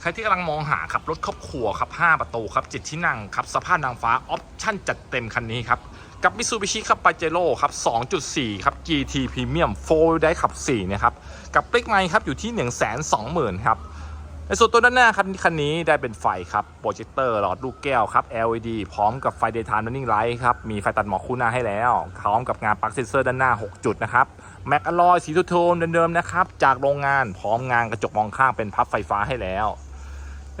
ใครที่กำลังมองหาครับรถครอบครัวครับ5ประตูครับ7ที่นั่งครับสภาพนางฟ้าออปชั่นจัดเต็มคันนี้ครับกับมิ t ซูบิชิครับปาเจโร่ครับ 2.4 ครับ GT Premium 4ได้ขับ 4 นะครับ กับปลิกไมค์ครับ อยู่ที่ 120,000 ครับ ในส่วนตัวด้านหน้าครับคันนี้ได้เป็นไฟครับ โปรเจคเตอร์หลอดลูกแก้วครับ LED พร้อมกับไฟ Daytime Running Light ครับ มีไฟตัดหมอกคู่หน้าให้แล้ว พร้อมกับงานปลั๊กเซนเซอร์ด้านหน้า 6 จุดนะครับ แม็กอลอยสีทูโทนเดิมๆนะครับ จากโรงงานพร้อมงานกระจกมองข้างเป็นพับไฟฟ้าให้แล้ว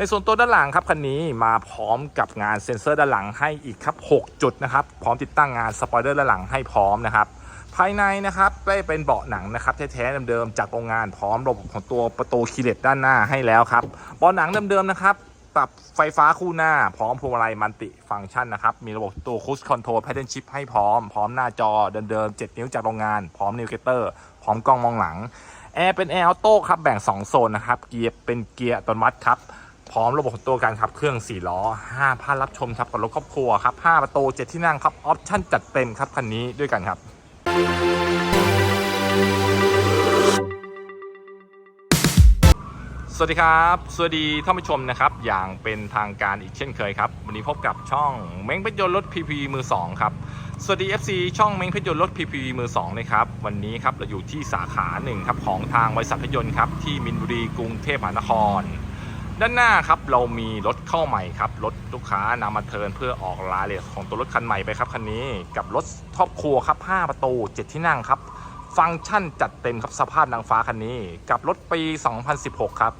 ในส่วนตัวด้านหลังครับคันนี้มาพร้อมกับงานเซ็นเซอร์ด้านหลังให้อีกครับ 6 จุดนะครับ พร้อมติดตั้งงานสปอยเลอร์ด้านหลังให้พร้อมนะครับ ภายในนะครับได้เป็นเบาะหนังนะครับแท้ๆเดิมๆจากโรงงานพร้อมระบบของตัวประตูคีเลตด้านหน้าให้แล้วครับเบาะหนังเดิมๆนะครับปรับไฟฟ้าคู่หน้า พร้อมพวงมาลัยมันติฟังก์ชันนะครับ มีระบบตัวคูสคอนโทรลแพทเทิร์นชิพให้พร้อม พร้อมหน้าจอเดิมๆ7นิ้วจากโรงงาน พร้อมนิวเกเตอร์ พร้อมกล้องมองหลังแอร์เป็นแอร์ออโต้ครับแบ่ง 2 โซนนะครับเกียร์เป็นเกียร์อัตโนมัติครับ พร้อมระบบของตัวการขับเครื่อง 4 ล้อ 5พันรับชมครับกับรถครอบครัวครับ 5 ประตู 7 ที่นั่งครับ ออปชั่นจัดเต็มครับ คันนี้ด้วยกันครับสวัสดีครับ สวัสดีท่านผู้ชมนะครับ อย่างเป็นทางการอีกเช่นเคยครับ วันนี้พบกับช่องเม้งเพชรยนต์รถ PP มือ2ครับ สวัสดี FC ช่องเม้งเพชรยนต์รถ PP มือ2นะครับ วันนี้ครับเราอยู่ที่สาขาหนึ่งครับของทางบริษัทเพชรยนต์ครับที่มินบุรีกรุงเทพมหานคร ด้านหน้าครับเรามีรถเข้าใหม่ครับรถลูกค้านำมาเทินเพื่อออกรายละเอียดของตัวรถคันใหม่ไปครับคันนี้กับรถครอบครัวครับ 5 ประตู 7 ที่นั่งครับ ฟังก์ชันจัดเต็มครับสภาพนางฟ้าคันนี้ กับรถปี 2016 ครับ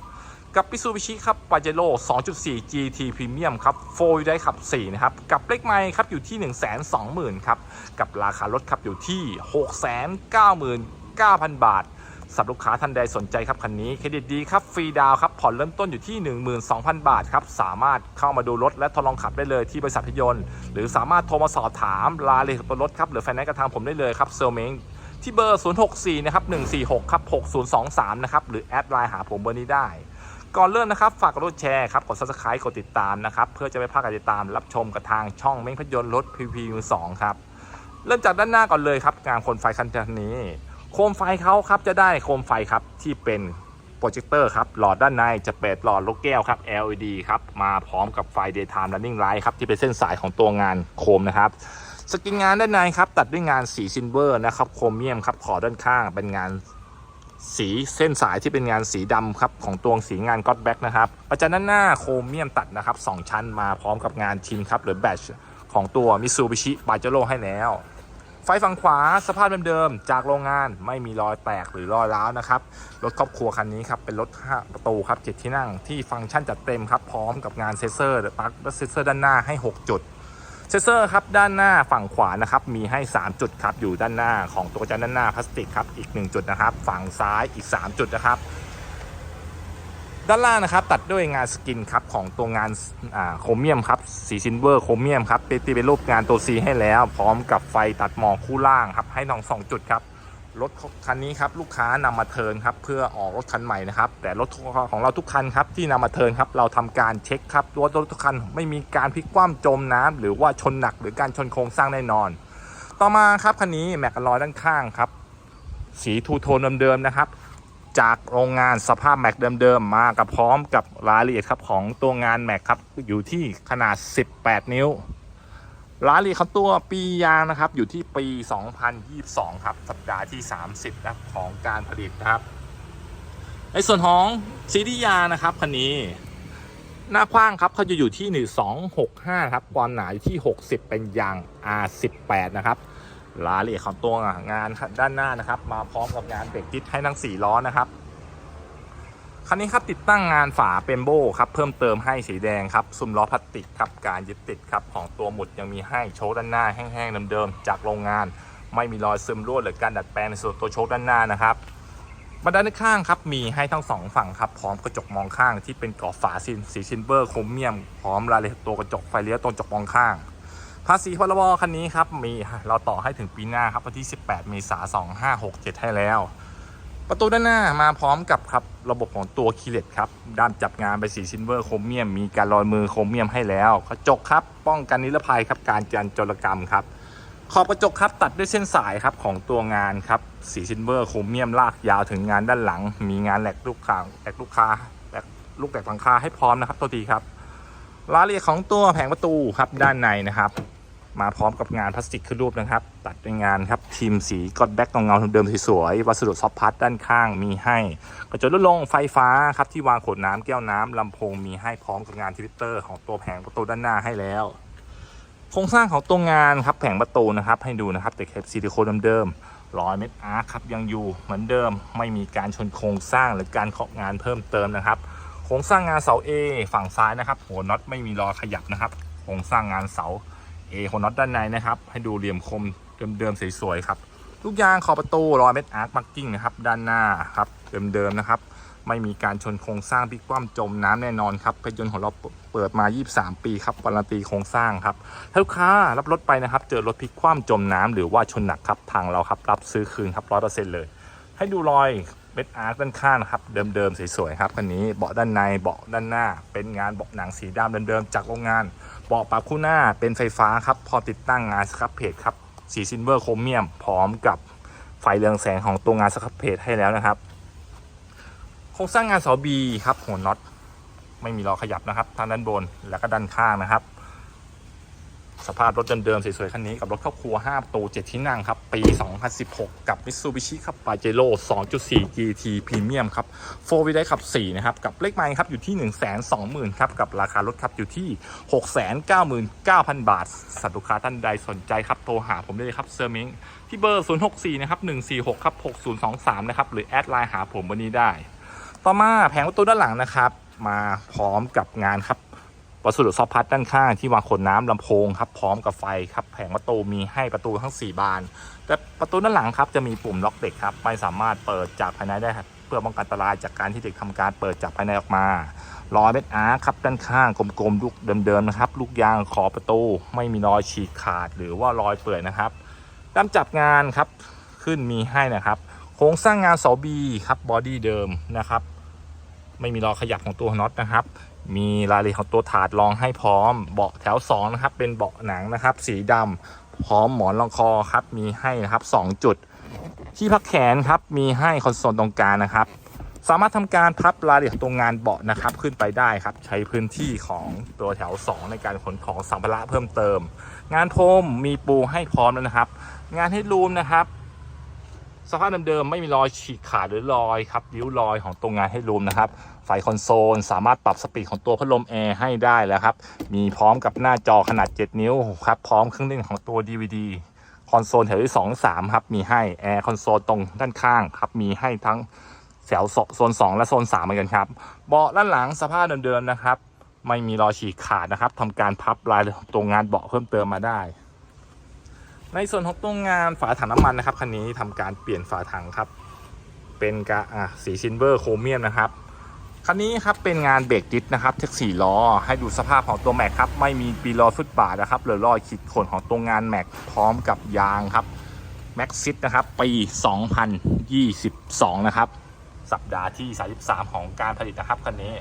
กับมิ t ซูบิชิครับปาเจโร่2.4 GT Premium ครับ4ได้ขับ 4 นะครับ กับเลขไมค์ครับอยู่ที่ 120,000 ครับ กับราคารถครับอยู่ที่ 699,000 บาท สำหรับลูกค้าท่านใดสนใจครับคันนี้เครดิตดีครับฟรีดาวครับผ่อนเริ่มต้นอยู่ที่ 12,000 บาทครับสามารถเข้ามาดูรถและทดลองขับได้เลยที่บริษัทพยนต์ หรือสามารถโทรมาสอบถามรายละเอียดขรถครับหรือไฟแนนซ์กับทางผมได้เลยครับเซลเมงที่เบอร์ 064 นะครับ 146 ครับ 6023 นะครับ หรือแอดไลน์หาผมเบอร์นี้ได้ ก่อนเริ่มนะครับ ฝากกดแชร์ครับ กด subscribe กดติดตามนะครับ เพื่อจะไม่พลาดการติดตามรับชมกับทางช่องเม้งพยนต์รถ PP มือ2ครับ เริ่มจากด้านหน้าก่อนเลยครับ งานคมไฟคันนี้ โคมไฟเขาครับจะได้โคมไฟครับที่เป็นโปรเจคเตอร์ครับหลอดด้านในจะเป็นหลอดลูกแก้วครับ LED ครับมาพร้อมกับไฟ Daytime Running Light ครับที่เป็นเส้นสายของตัวงานโคมนะครับสกินงานด้านในครับตัดด้วยงานสีซิลเวอร์นะครับโครเมียมครับขอด้านข้างเป็นงานสีเส้นสายที่เป็นงานสีดำครับของตัวสีงานก็ d แบ็กนะครับประจันด้านหน้าโครเมียมตัดนะครับ 2 ชั้นมาพร้อมกับงานทินครับหรือแบชของตัวมิซูบิชิบาเจโร่ให้แล้ว ไฟฝั่งขวาสภาพเดิมๆจากโรงงานไม่มีรอยแตกหรือรอยร้าวนะครับ รถครอบครัวคันนี้ครับ เป็นรถ5ประตูครับ7ที่นั่งที่ฟังก์ชันจัดเต็มครับ พร้อมกับงานเซนเซอร์ปลั๊กและเซนเซอร์ด้านหน้าให้ 6 จุด เซนเซอร์ครับด้านหน้าฝั่งขวานะครับมีให้ 3 จุดครับอยู่ด้านหน้าของตัวจานด้านหน้าพลาสติกครับอีก 1 จุดนะครับ ฝั่งซ้ายอีก 3 จุดนะครับ ด้านล่างนะครับตัดด้วยงานสกินครับของตัวงานอ่าโครเมียมครับสีซิลเวอร์โครเมียมครับตีเป็นรูปงานตัว C ให้แล้ว พร้อมกับไฟตัดหมอกคู่ล่างครับให้น้องสองจุดครับรถคันนี้ครับลูกค้านำมาเทินครับเพื่อออกรถคันใหม่นะครับแต่รถของเราทุกคันครับที่นำมาเทินครับเราทำการเช็คครับรถรถทุกคันไม่มีการพลิกคว่ำจมน้ำหรือว่าชนหนักหรือการชนโครงสร้างแน่นอน ต่อมาครับคันนี้แม็กกาลอยด้านข้างครับสีทูโทนเดิมๆนะครับ จากโรงงานสภาพแม็กเดิมๆมากับพร้อมกับรายละเอียดครับของตัวงานแม็กครับอยู่ที่ขนาด 18 นิ้วรายละเอียดของตัวปียางนะครับอยู่ที่ปี 2022 ครับ สัปดาห์ที่ 30นะของการผลิตนะครับ ในส่วนของซีดียางนะครับคันนี้หน้ากว้างครับเขาจะอยู่ที่ 1265 ครับ ความหนาอยู่ที่ 60 เป็นยาง R18 นะครับ รายละเอียดของตัวงานด้านหน้านะครับ มาพร้อมกับงานเบรกดิสให้ทั้ง4ล้อนะครับคันนี้ครับติดตั้งงานฝาเปมโบครับเพิ่มเติมให้สีแดงครับซุ้มล้อพลาสติกครับการยึดติดครับของตัวหมุดยังมีให้โชคด้านหน้าแห้งๆเดิมๆจากโรงงาน ไม่มีรอยซึมรั่วหรือการดัดแปลงในส่วนตัวโชคด้านหน้านะครับบันไดด้านข้างครับมีให้ทั้งสองฝั่งครับพร้อมกระจกมองข้างที่เป็นกรอบฝาสีสีซิลเวอร์โครเมียมพร้อมรายละเอียดตัวกระจกไฟเลี้ยวตรงกระจกมองข้าง ภาษีพรบคันนี้ครับมีเราต่อให้ถึงปีหน้าครับวันที่ 18 เมษายน 2567 ให้แล้ว ประตูด้านหน้ามาพร้อมกับครับระบบของตัวคีเลตครับด้านจับงานไปสีซิลเวอร์โครเมียม มีการลอยมือโครเมียมให้แล้วกระจกครับป้องกันนิรภัยครับการจันจรกรรมครับขอบกระจกครับตัดด้วยเส้นสายครับของตัวงานครับสีซิลเวอร์โครเมียมลากยาวถึงงานด้านหลัง มีงานแหลกลูกค้าแหลกลูกค้าแหลกลูกแตกหลังคาให้พร้อมนะครับตัวทีครับรายละเอียดของตัวแผงประตูครับด้านในนะครับ มาพร้อมกับงานพลาสติกขึ้นรูปนะครับ ตัดเป็นงานครับทีมสีกอดแบ็กเงาเดิมสวยๆวัสดุซอฟพัดด้านข้างมีให้ กระจกลดลงไฟฟ้าครับที่วางขวดน้ำแก้วน้ำลำโพงมีให้พร้อมกับงานทวิตเตอร์ของตัวแผงประตูด้านหน้าให้แล้วโครงสร้างของตัวงานครับแผงประตูนะครับให้ดูนะครับแต่เคปซิลิโคนเดิมๆร้อยเม็ดอาร์ครับยังอยู่เหมือนเดิมไม่มีการชนโครงสร้างหรือการเคาะงานเพิ่มเติมนะครับโครงสร้างงานเสา A ฝั่งซ้ายนะครับหัวน็อตไม่มีรอขยับนะครับโครงสร้างงานเสา A หัวน็อตด้านในนะครับ ให้ดูเหลี่ยมคมเดิมๆสวยๆครับ ทุกยางขอบประตูรอยเม็ดอาร์คมาร์กิ้งนะครับ ด้านหน้าครับเดิมๆนะครับไม่มีการชนโครงสร้างพลิกคว่ำจมน้ำแน่นอนครับพยนต์ของเราเปิดมา 23 ปีครับการันตีโครงสร้างครับถ้าลูกค้ารับรถไปนะครับ เจอรถพลิกคว่ำจมน้ำหรือว่าชนหนักครับทางเราครับรับซื้อคืนครับร้อยเปอร์เซ็นต์เลย ให้ดูรอย เม็ดอาร์คด้านข้างครับเดิมๆสวยๆครับคันนี้เบาะด้านในเบาะด้านหน้า เป็นงานเบาะหนังสีดำเดิมๆจากโรงงานเบาะปรับคู่หน้าเป็นไฟฟ้าครับพอติดตั้งงานสครับเพจครับสีซิลเวอร์โครเมียม พร้อมกับไฟเรืองแสงของตัวงานสครับเพจให้แล้วนะครับโครงสร้างงานเสาบีครับหัวน็อตไม่มีรอขยับนะครับทางด้านบนแล้วก็ด้านข้างนะครับ สภาพรถเดิมๆสวยๆคันนี้กับรถครอบครัว 5 ประตู 7 ที่นั่งครับ ปี 2016 กับ Mitsubishi ครับ Pajero 2.4 GT Premium ครับ4 w ได้ขับ 4 นะครับ กับเลขไมล์ครับ อยู่ที่ 120,000 ครับ กับราคารถครับ อยู่ที่ 699,000 บาทสัตว์ลูกค้าท่านใดสนใจครับ โทรหาผมได้เลยครับเซอร์มิงที่เบอร์ 064 นะครับ 146 ครับ 6023 นะครับ หรือแอดไลน์หาผมวันนี้ได้ ต่อมาแผงประตูด้านหลังนะครับ มาพร้อมกับงานครับ วัสดุซอฟพัดด้านข้างที่วางขวดน้ำลำโพงครับพร้อมกับไฟครับแผงประตูมีให้ประตูทั้ง 4 บาน แต่ประตูด้านหลังครับจะมีปุ่มล็อกเด็กครับไม่สามารถเปิดจากภายในได้ครับเพื่อป้องกันอันตรายจากการที่เด็กทำการเปิดจากภายในออกมาล้อเม็ดอาร์ครับด้านข้างกลมๆลูกเดิมๆนะครับ ลูกยางขอบประตูไม่มีรอยฉีกขาดหรือว่ารอยเปื่อยนะครับด้ามจับงานครับขึ้นมีให้นะครับ โครงสร้างงานเสาบีครับบอดี้เดิมนะครับ ไม่มีรอยขยับของตัวน็อตนะครับ มีรายละเอียดของตัวถาดรองให้พร้อม เบาะแถว2นะครับ เป็นเบาะหนังนะครับ สีดำพร้อมหมอนรองคอครับ มีให้นะครับ 2 จุด ที่พักแขนครับ มีให้คอนโซลตรงกลางนะครับ สามารถทำการพับรายละเอียดตรงงานเบาะนะครับ ขึ้นไปได้ครับ ใช้พื้นที่ของตัวแถว 2 ในการขนของสัมภาระเพิ่มเติม งานพรมมีปูให้พร้อมแล้วนะครับ งานให้รูมนะครับ สภาพเดิมๆไม่มีรอยฉีกขาดหรือรอยครับริ้วรอยของตรงงานให้รูมนะครับไฟคอนโซลสามารถปรับสปีดของตัวพัดลมแอร์ให้ได้แล้วครับ มีพร้อมกับหน้าจอขนาด 7 นิ้วครับพร้อมเครื่องเล่นของตัว DVD คอนโซลแถวที่2 3ครับมีให้แอร์คอนโซลตรงด้านข้างครับมีให้ทั้งแถวโซน 2 และโซน3เหมือนกันครับเบาะด้านหลังสภาพเดิมๆนะครับ ไม่มีรอยฉีกขาดนะครับทำการพับลายตรงงานเบาะเพิ่มเติมมาได้ ในส่วนของตัวงานฝาถังน้ำมันนะครับคันนี้ทำการเปลี่ยนฝาถังครับ เป็นกะอะสีซิลเวอร์โครเมียมนะครับคันนี้ครับเป็นงานเบรกดิสนะครับเทคสี่ล้อให้ดูสภาพของตัวแม็กครับไม่มีปีล้อฟุตบาทนะครับหรือรอยขีดข่วนของตัวงานแม็กพร้อมกับยางครับแม็กซิตนะครับปี 2022 นะครับ สัปดาห์ที่ 33 ของการผลิตนะครับคันนี้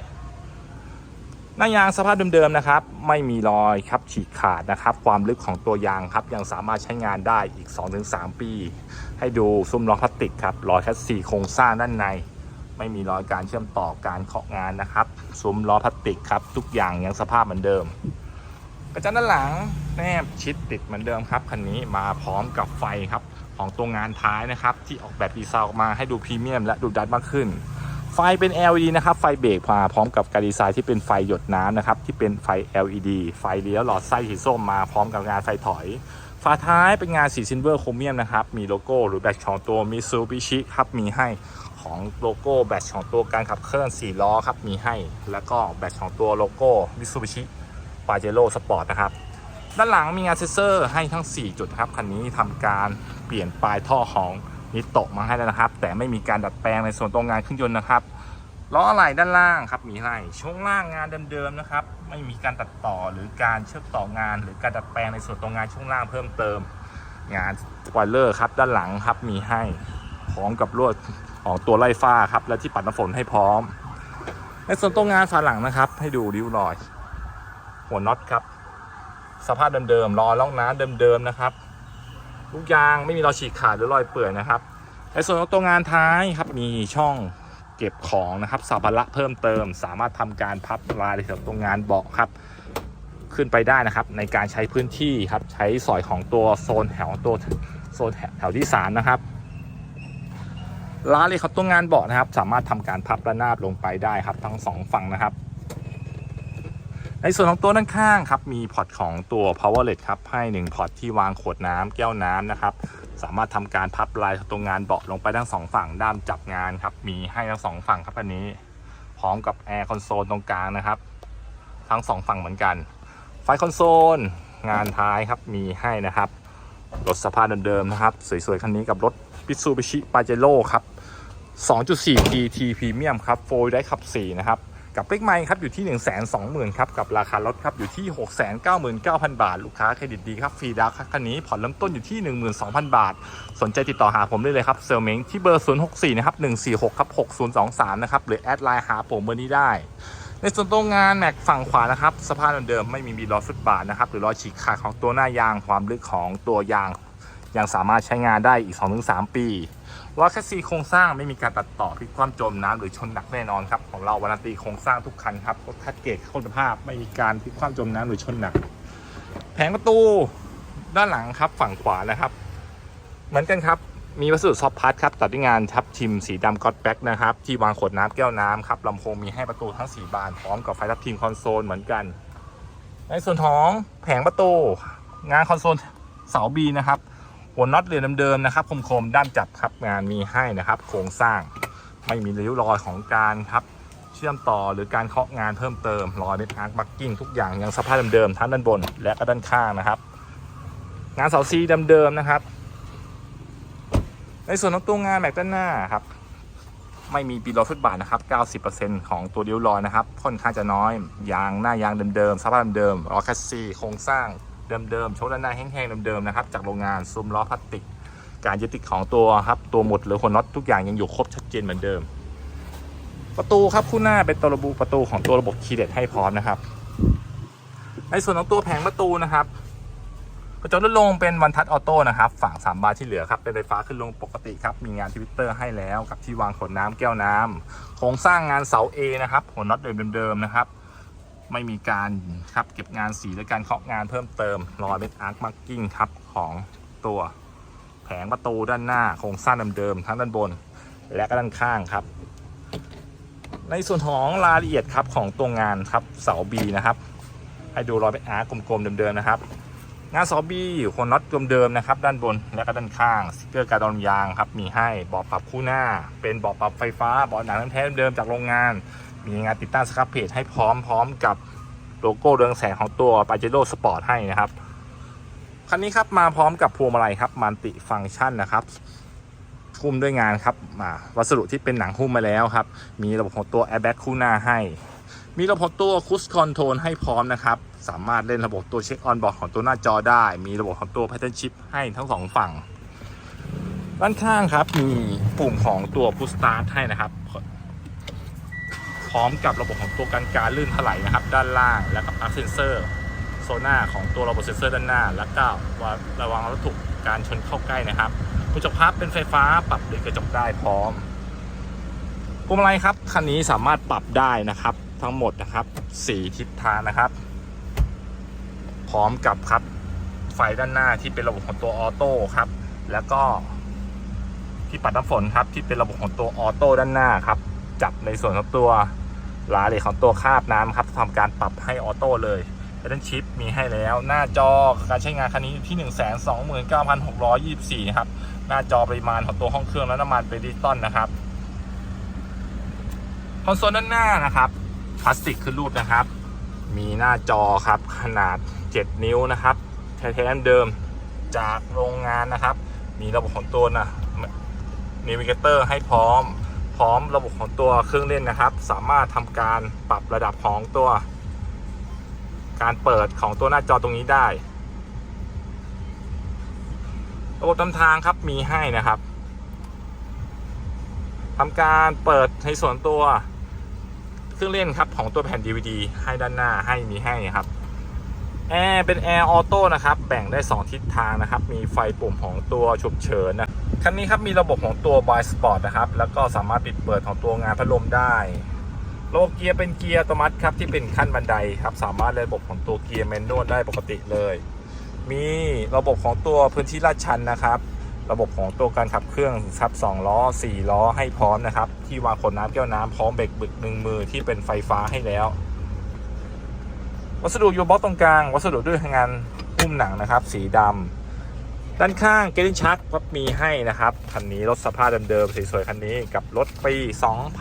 หน้ายางสภาพเดิมๆนะครับ ไม่มีรอยครับฉีกขาดนะครับ ความลึกของตัวยางครับยังสามารถใช้งานได้อีก 2-3 ปี ให้ดูซุ้มล้อพลาสติกครับรอยแคสซีโครงสร้างด้านใน ไม่มีรอยการเชื่อมต่อการเคาะงานนะครับ ซุ้มล้อพลาสติกครับ ทุกอย่างยังสภาพเหมือนเดิมกระจังด้านหลังแนบชิดติดเหมือนเดิมครับคันนี้มาพร้อมกับไฟครับของตัวงานท้ายนะครับ ที่ออกแบบดีไซน์ออกมาให้ดูพรีเมียมและดูดัดมากขึ้น ไฟเป็น LED นะครับ ไฟเบรกมาพร้อมกับการดีไซน์ที่เป็นไฟหยดน้ำนะครับ ที่เป็นไฟ LED ไฟเลี้ยวหลอดไส้สีส้มมาพร้อมกับงานไฟถอย ฝาท้ายเป็นงานสีซิลเวอร์โครเมียมนะครับ มีโลโก้หรือแบตของตัว Mitsubishi ครับมีให้ของโลโก้แบตของตัวการขับเคลื่อน4ล้อครับมีให้ แล้วก็แบตของตัวโลโก้ Mitsubishi Pajero Sport นะครับด้านหลังมีงานเซนเซอร์ให้ทั้ง 4 จุดครับคันนี้ทำการเปลี่ยนปลายท่อของ นิโตะมาให้แล้วนะครับ แต่ไม่มีการดัดแปลงในส่วนตรงงานเครื่องยนต์นะครับล้ออะไหล่ด้านล่างครับมีให้ช่วงล่างงานเดิมๆนะครับ ไม่มีการตัดต่อหรือการเชื่อมต่องาน หรือการดัดแปลงในส่วนตรงงานช่วงล่างเพิ่มเติม งานสปอยเลอร์ครับด้านหลังครับมีให้พร้อมกับลวดของตัวไล่ฟ้าครับและที่ปัดน้ำฝนให้พร้อม ในส่วนตรงงานฝาหลังนะครับ ให้ดูริ้วรอย หัวน็อตครับ สภาพเดิมๆรอล่องน้ำเดิมๆนะครับ ลูกยางไม่มีรอยฉีกขาดหรือรอยเปื่อยนะครับในส่วนของตัวงานท้ายครับมีช่องเก็บของนะครับสัมภาระเพิ่มเติม สามารถทำการพับรายละเอียดตรงงานเบาะครับ ขึ้นไปได้นะครับ ในการใช้พื้นที่ครับใช้สอยของตัวโซนแถวตัวโซนแถวที่สามนะครับราเลยครับตัวงานเบาะนะครับ สามารถทำการพับระนาบลงไปได้ครับ ทั้งสองฝั่งนะครับ ในส่วนของตัวด้านข้างครับมีพอร์ตของตัว powerlet ครับให้หนึ่งพอร์ตที่วางขวดน้ำแก้วน้ำนะครับสามารถทำการพับลายตรงงานเบาะลงไปทั้งสองฝั่งด้ามจับงานครับมีให้ทั้งสองฝั่งครับอันนี้ พร้อมกับแอร์คอนโซลตรงกลางนะครับ ทั้งสองฝั่งเหมือนกัน ไฟคอนโซลงานท้ายครับมีให้นะครับรถสภาพเดิมๆนะครับ สวยๆคันนี้กับรถ Mitsubishi Pajero ครับ 2.4 GT Premium ครับโฟร์ได้ขับ 4 นะครับ กับเลขไมค์ครับอยู่ที่1 2 0 0 0 0ครับกับราคารถครับอยู่ที่ 699,000 บาท ลูกค้าเครดิตดีครับฟรีดาวน์ครับคันนี้ผ่อนเริ่มต้นอยู่ที่ 12,000 บาท สนใจติดต่อหาผมได้เลยครับเซลเมงที่เบอร์ 064นะครับ146ครับ6023นะครับหรือแอดไลน์หาผมเบอร์นี้ได้ ในส่วนตรงงานแม็กฝั่งขวานะครับสภาพเดิมๆไม่มีมีรอฟุตบาทนะครับหรือรอฉีกขาดของตัวหน้ายางความลึกของตัวยาง ยังสามารถใช้งานได้อีก 2-3 ปีล้อแคสซีโครงสร้างไม่มีการตัดต่อพลิกคว่ำจมน้ำหรือชนหนักแน่นอนครับของเราวารันตีโครงสร้างทุกคันครับรถคัดเกรดคุณภาพไม่มีการพลิกคว่ำจมน้ำหรือชนหนัก แผงประตูด้านหลังครับฝั่งขวานะครับ เหมือนกันครับมีวัสดุซอฟพาร์ทครับตัดด้วยงานทับทิมสีดำก็อตแบ็กนะครับที่วางขวดน้ำแก้วน้ำครับลำโพงมีให้ประตูทั้ง 4 บานพร้อมกับไฟทับทิมคอนโซลเหมือนกัน ในส่วนของแผงประตูงานคอนโซลเสาบีนะครับ หัวน็อตเหลี่ยมเดิมๆนะครับคมๆด้ามจับครับงานมีให้นะครับโครงสร้างไม่มีริ้วรอยของการครับเชื่อมต่อหรือการเคาะงานเพิ่มเติมรอยเม็ดอาร์คบักกิ้งทุกอย่างยังสภาพเดิมๆทั้งด้านบนและก็ด้านข้างนะครับ งานเสาซีเดิมๆนะครับ ในส่วนของตัวงานแม็กด้านหน้าครับไม่มีปีโลฟุตบาทนะครับ 90%ของตัวดิ้วลอยนะครับค่อนข้างจะน้อยยางหน้ายางเดิมๆสภาพเดิมๆล้อแคสซีโครงสร้าง เดิมๆโชว์ด้านหน้าแห้งๆเดิมๆนะครับจากโรงงานซุ้มล้อพลาสติก การยึดติดของตัวครับตัวหมดหรือหัวน็อตทุกอย่างยังอยู่ครบชัดเจนเหมือนเดิม ประตูครับคู่หน้าเป็นตัวระบุประตูของตัวระบบคีย์เด็ดให้พร้อมนะครับในส่วนของตัวแผงประตูนะครับกระจกลดลงเป็นวันทัชออโต้นะครับฝั่งสามบานที่เหลือครับเป็นไฟฟ้าขึ้นลงปกติครับมีงานทวิตเตอร์ให้แล้วกับที่วางขวดน้ำแก้วน้ำโครงสร้างงานเสา A นะครับหัวน็อตเดิมๆนะครับ ไม่มีการครับเก็บงานสีและการเคาะงานเพิ่มเติมรอยเม็ดอาร์คมาร์กิ้งครับของตัวแผงประตูด้านหน้าโครงสร้างเดิมๆทั้งด้านบน และก็ด้านข้างครับ ในส่วนของรายละเอียดครับของตัวงานครับเสา B นะครับให้ดูรอยเม็ดอาร์คกลมๆเดิมๆนะครับ งานซอบี้หัวน็อตเดิมๆนะครับด้านบนและก็ด้านข้างสติกเกอร์การดอนยางครับมีให้บาะปรับคู่หน้า เป็นบาะปรับไฟฟ้าบาะหนังแท้เดิมๆจากโรงงาน มีงานติดตั้งสครับเพจให้พร้อมพร้อมกับโลโก้เรืองแสงของตัว p a j e r o Sport ให้นะครับ คันนี้ครับมาพร้อมกับพวงมาลัยครับมันติฟังก์ชันนะครับหุ้มด้วยงานครับมาวัสดุที่เป็นหนังหุ้มมาแล้วครับ มีระบบของตัว Airbag คู่หน้าให้ มีระบบตัวคุ c คอนโทรลให้พร้อมนะครับ สามารถเล่นระบบตัวเช็คออนบอร์ดของตัวหน้าจอได้ มีระบบของตัว Pattern Chip ให้ทั้งสองฝั่งด้านข้างครับมีปุ่มของตัว Push Start ให้นะครับ พร้อมกับระบบของตัวกันการลื่นถลายนะครับ ด้านล่างแล้วก็พักเซนเซอร์โซน่าของตัวระบบเซนเซอร์ด้านหน้า แล้วก็ระวังวัตถุการชนเข้าใกล้นะครับกระจกพับเป็นไฟฟ้าปรับเด็กกระจกได้พร้อมพวงมาลัยครับคันนี้สามารถปรับได้นะครับ ทั้งหมดนะครับ4ทิศทางนะครับ พร้อมกับครับไฟด้านหน้าที่เป็นระบบของตัวออโต้ครับ แล้วก็ที่ปัดน้ำฝนครับที่เป็นระบบของตัวออโต้ด้านหน้าครับ จับในส่วนของตัวรายละเอียดของตัวคาบน้ำครับทำการปรับให้ออโต้เลยแพทเทิร์นชิปมีให้แล้ว หน้าจอการใช้งานคันนี้อยู่ที่ 1 2 9 6 2 4 ครับ หน้าจอปริมาณของตัวห้องเครื่องและน้ำมันเป็นดิจิตอลนะครับคอนโซลด้านหน้านะครับพลาสติกคือรูดนะครับ มีหน้าจอครับขนาด 7 นิ้วนะครับแท้ๆเดิมจากโรงงานนะครับ มีระบบของตัวนะนิวิเกเตอร์ให้พร้อม พร้อมระบบของตัวเครื่องเล่นนะครับ สามารถทำการปรับระดับของตัว การเปิดของตัวหน้าจอตรงนี้ได้ ระบบนำทางครับมีให้นะครับทำการเปิดในส่วนตัวเครื่องเล่นครับของตัวแผ่น DVD ให้ด้านหน้าให้มีให้ครับแอร์เป็นแอร์ออโต้นะครับ แบ่งได้ 2 ทิศทางนะครับ มีไฟปุ่มของตัวฉุกเฉินนะ คันนี้ครับมีระบบของตัว b y Sport นะครับ แล้วก็สามารถปิดเปิดของตัวงานพัดลมได้ระบบเกียร์เป็นเกียร์อัตโนมัติครับที่เป็นขั้นบันไดครับ สามารถระบบของตัวเกียร์แมนนวลได้ปกติเลย มีระบบของตัวพื้นที่ลาดชันนะครับ ระบบของตัวการขับเครื่องครับ2ล้อ 4 ล้อให้พร้อมนะครับ ที่วางขวดน้ำแก้วน้ำพร้อมเบรกบึกหนึ่งมือที่เป็นไฟฟ้าให้แล้ว วัสดุยูบล็อกตรงกลาง วัสดุด้วยงานหุ้มหนังนะครับ สีดำ ด้านข้างเกลินชักก็มีให้นะครับ คันนี้รถสภาพเดิมๆสวยๆคันนี้กับรถปี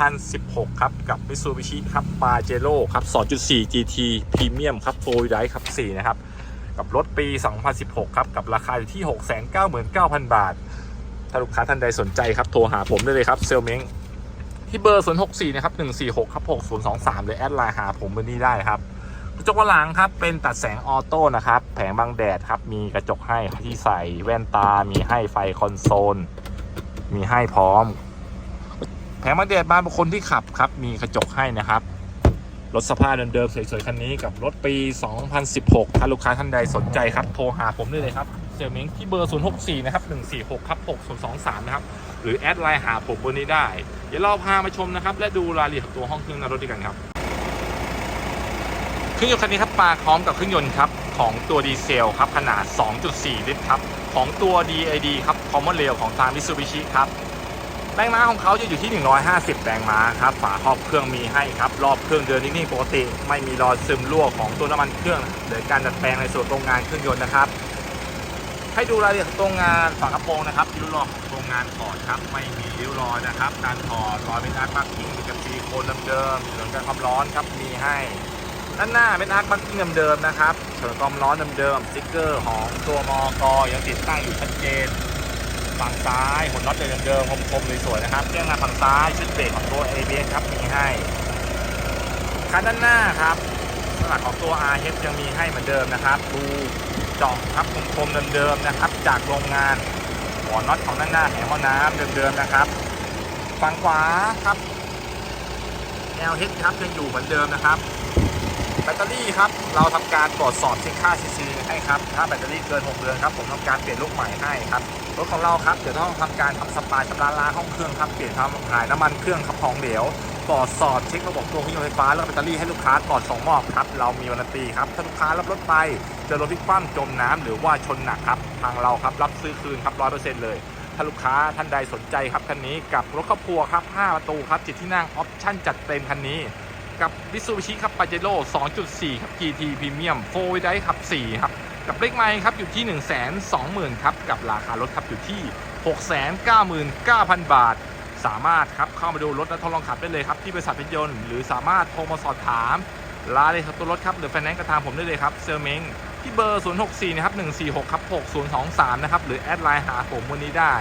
2016 ครับ กับ Mitsubishi ครับ Pajero ครับ 2.4 GT Premium ครับ4 Wheel Drive ครับ 4 นะครับ กับรถปี 2016 ครับ กับราคาอยู่ที่ 699,000 บาท ถ้าลูกค้าท่านใดสนใจครับ โทรหาผมได้เลยครับ เซลเม้งที่เบอร์ 064 นะครับ 146 ครับ 6023 หรือแอดไลน์หาผมเบอร์นี้ได้ครับ กระจกหลังครับเป็นตัดแสงออโต้นะครับ แผงบังแดดครับ มีกระจกให้ที่ใส่แว่นตา มีให้ไฟคอนโซล มีให้พร้อม แผงบังแดดบานบุคคลที่ขับครับ มีกระจกให้นะครับ รถสภาพเดิมๆสวยๆคันนี้กับรถปี 2016 ถ้าลูกค้าท่านใดสนใจครับ โทรหาผมได้เลยครับเซลเม้งที่เบอร์ 064 นะครับ 146ครับ6023 นะครับ หรือแอดไลน์หาผมบนนี้ได้ เดี๋ยวเราพามาชมนะครับ และดูรายละเอียดของตัวห้องเครื่องหนรถด้วยกันครับ เครื่องยนต์คันนี้ครับมาพร้อมกับเครื่องยนต์ครับของตัวดีเซลครับขนาด 2.4 ลิตรครับของตัว DID ครับ Common Rail ของทาง Mitsubishi ครับแรงม้าของเขาจะอยู่ที่ 150 แรงม้าครับ ฝาครอบเครื่องมีให้ครับ รอบเครื่องเดินนิ่งๆปกติ ไม่มีรอยซึมรั่วของตัวน้ำมันเครื่องหรือการดัดแปลงในส่วนโรงงานเครื่องยนต์นะครับ ให้ดูรายละเอียดของตัวงานฝากระโปรงนะครับริ้วรอยของตัวงานถอดครับ ไม่มีริ้วรอยนะครับ การถอดรอยเป็นอาร์ตมาร์กิ้งกับซีโคนเดิมๆเหลือกันความร้อนครับมีให้ ด้านหน้าเป็นอาร์คบัคกิ้งเดิมๆนะครับเฉินกอมล้อเดิมๆสติ๊กเกอร์ของตัวมอกยังติดตั้งอยู่ชัดเจนฝั่งซ้ายหุ่นน็อตเดิมๆคมๆสวยๆนะครับเครื่องหน้าฝั่งซ้ายชุดเบรกของตัว ABS ครับมีให้คันด้านหน้าครับสลักของตัว RH ยังมีให้เหมือนเดิมนะครับดูจาะครับคมๆเดิมๆนะครับ จากโรงงานหัวน็อตของด้านหน้าแหมหม้อน้ำเดิมๆนะครับฝั่งขวาครับ LH ครับยังอยู่เหมือนเดิมนะครับ แบตเตอรี่ครับ เราทำการตรวจสอบเช็คค่าซีซีให้ครับ ถ้าแบตเตอรี่เกิน 6 เดือนครับ ผมทำการเปลี่ยนลูกใหม่ให้ครับ รถของเราครับ เดี๋ยวต้องทำการทำสปาชำระล้างห้องเครื่องครับ เปลี่ยนทำถ่ายน้ำมันเครื่องครับของเหลวตรวจสอบเช็คระบบตัวเครื่องยนต์ไฟฟ้าแล้วแบตเตอรี่ให้ลูกค้าก่อนส่งมอบครับ เรามีวันตีครับ ถ้าลูกค้ารับรถไปเจอรถพลิกคว่ำจมน้ำหรือว่าชนหนักครับ ทางเราครับรับซื้อคืนครับร้อยเปอร์เซ็นต์เลยถ้าลูกค้าท่านใดสนใจครับคันนี้กับรถครอบครัวครับ5ประตูครับจิตที่นั่งออปชั่นจัดเต็มคันนี้ กับ Mitsubishi ครับ Pajero 2.4 ครับ GT Premium 4 Wheel Drive ครับ4ครับ กับเลขไมค์ครับอยู่ที่ 120,000 ครับ กับราคารถครับอยู่ที่ 699,000 บาท สามารถครับเข้ามาดูรถและทดลองขับได้เลยครับที่บริษัทเพชรยนต์หรือสามารถโทรมาสอบถามรายละเอียดของตัวรถครับหรือไฟแนนซ์กระทางผมได้เลยครับเซลเมงที่เบอร์ 064 นะครับ 146 ครับ 6023 นะครับ หรือแอดไลน์หาผมวันนี้ได้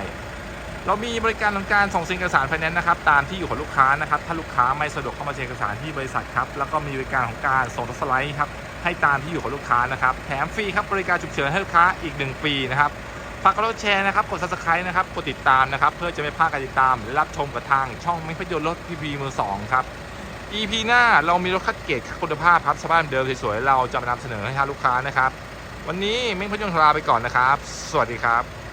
เรามีบริการทำการส่งเซ็นเอกสารไฟแนนซ์นะครับตามที่อยู่ของลูกค้านะครับ ถ้าลูกค้าไม่สะดวกเข้ามาเซ็นเอกสารที่บริษัทครับแล้วก็มีบริการของการส่งรถสไลด์ครับให้ตามที่อยู่ของลูกค้านะครับแถมฟรีครับบริการฉุกเฉินให้ลูกค้าอีก 1 ปีนะครับฝากกดไลค์แชร์นะครับกด subscribe นะครับกดติดตามนะครับเพื่อจะไม่พลาดการติดตามและรับชมกับทางช่องไม่พยนต์รถพีพีมือสองครับ EP หน้าเรามีรถคัดเกรดคุณภาพครับสภาพเดิมสวยๆเราจะมานำเสนอให้ทางลูกค้านะครับ วันนี้เม้งพยนต์ลาไปก่อนนะครับ สวัสดีครับ